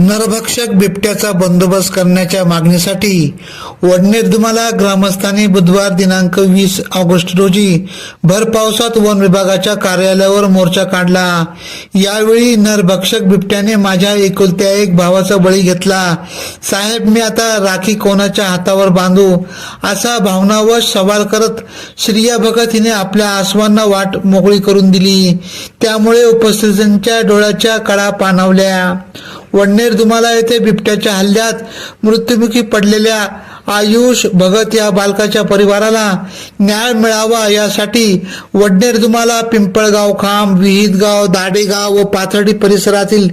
नरभक्षक बिबट्याचा बंदोबस्त करण्याच्या मागणीसाठी वडनेरदुमाला ग्रामस्थांनी बुधवार दिनांक वीस ऑगस्ट रोजी भर पावसात वन विभागाच्या कार्यालयावर मोर्चा काढला. यावेळी नरभक्षक बिबट्याने माझ्या एकुलत्या एक भावाचा बळी घेतला. साहेब मी आता राखी कोणाच्या हातावर बांधू? असा भावनावश सवाल करत श्रिया भगत हिने आपल्या आसवांना वाट मोकळी करून दिली. त्यामुळे उपस्थितांच्या डोळ्याच्या कळा पाणावल्या. वडनेर दुमाला येथे बिबट्याच्या हल्ल्यात मृत्युमुखी पडलेल्या आयुष भगत या बालकाच्या परिवाराला न्याय मिळावा यासाठी वडनेर दुमाला पिंपळगाव खांब विहितगाव दाडेगाव व पाथर्डी परिसरातील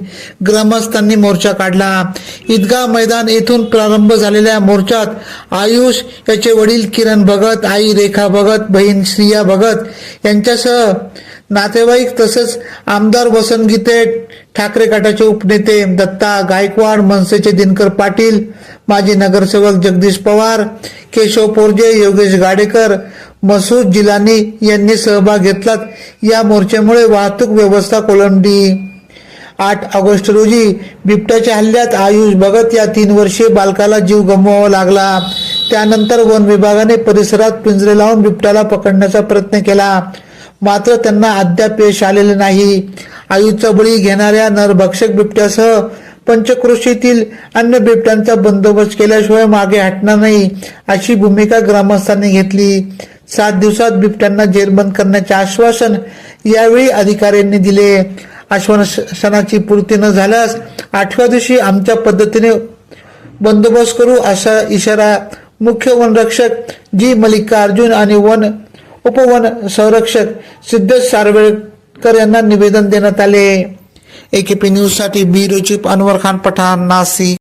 ग्रामस्थांनी मोर्चा काढला. ईदगाह मैदान येथून प्रारंभ झालेल्या मोर्चात आयुष याचे वडील किरण भगत आई रेखा भगत बहीण श्रिया भगत यांच्यासह नातेवाईक तसेच आमदार वसंत गीते ठाकरे गटाचे उपनेते दत्ता गायकवाड मनसेचे दिनकर पाटील माजी नगरसेवक जगदीश पवार केशव पोरजे योगेश गाडेकर मसूद जिलानी यांनी सहभाग घेतला या मोर्चामुळे वाहतूक व्यवस्था कोलंबली आठ ऑगस्ट रोजी बिबट्याच्या हल्ल्यात आयुष भगत या तीन वर्षीय बालकाला जीव गमवावा लागला. त्यानंतर वन विभागाने परिसरात पिंजरे लावून बिबट्याला पकडण्याचा प्रयत्न केला. मात्र त्यांना अद्याप यश आलेले नाही. आईचा बळी घेणाऱ्या नरभक्षक बिबट्यासह पंचक्रोशीतील अन्य बिबट्यांचा बंदोबस्त केल्याशिवाय मागे हटणार नाही अशी भूमिका ग्रामस्थांनी घेतली. सात दिवसात बिबट्यांना जेरबंद करण्याचे आश्वासन यावेळी अधिकाऱ्यांनी दिले. आश्वासनाची पूर्ती न झाल्यास आठव्या दिवशी आमच्या पद्धतीने बंदोबस्त करू असा इशारा मुख्य वनरक्षक जी मल्लिकार्जुन आणि वन उपवन संरक्षक सिद्धेश सारवेळकर यांना निवेदन देण्यात आले. एकेपी न्यूजसाठी ब्युरो चीफ अनवर खान पठाण नाशिक.